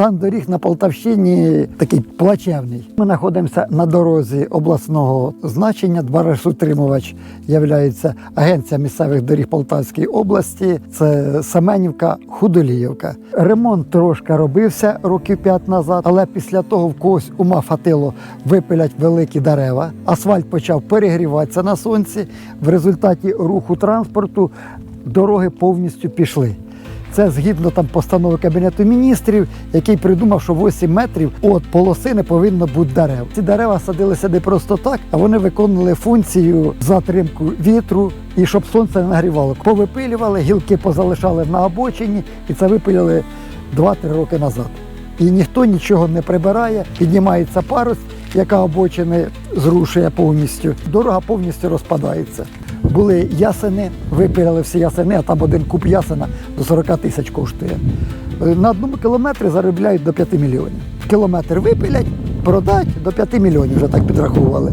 Стан доріг на Полтавщині такий плачевний. Ми знаходимося на дорозі обласного значення. Дворожутримувач є агенція місцевих доріг Полтавської області. Це Семенівка, Худоліївка. Ремонт трошки робився років п'ять назад, але після того в когось ума фатило випилять великі дерева. Асфальт почав перегріватися на сонці. В результаті руху транспорту дороги повністю пішли. Це згідно там постанови Кабінету міністрів, який придумав, що 8 метрів від полоси не повинно бути дерев. Ці дерева садилися не просто так, а вони виконували функцію затримку вітру і щоб сонце не нагрівало. Повипилювали, гілки позалишали на обочині, і це випилили 2-3 роки назад. І ніхто нічого не прибирає, піднімається парус, яка обочини зрушує повністю. Дорога повністю розпадається. Були ясени, випиляли всі ясени, а там один куб ясена до 40 тисяч коштує. Е, На одному кілометрі заробляють до 5 мільйонів. Кілометр випилять, продать до 5 мільйонів, вже так підраховували.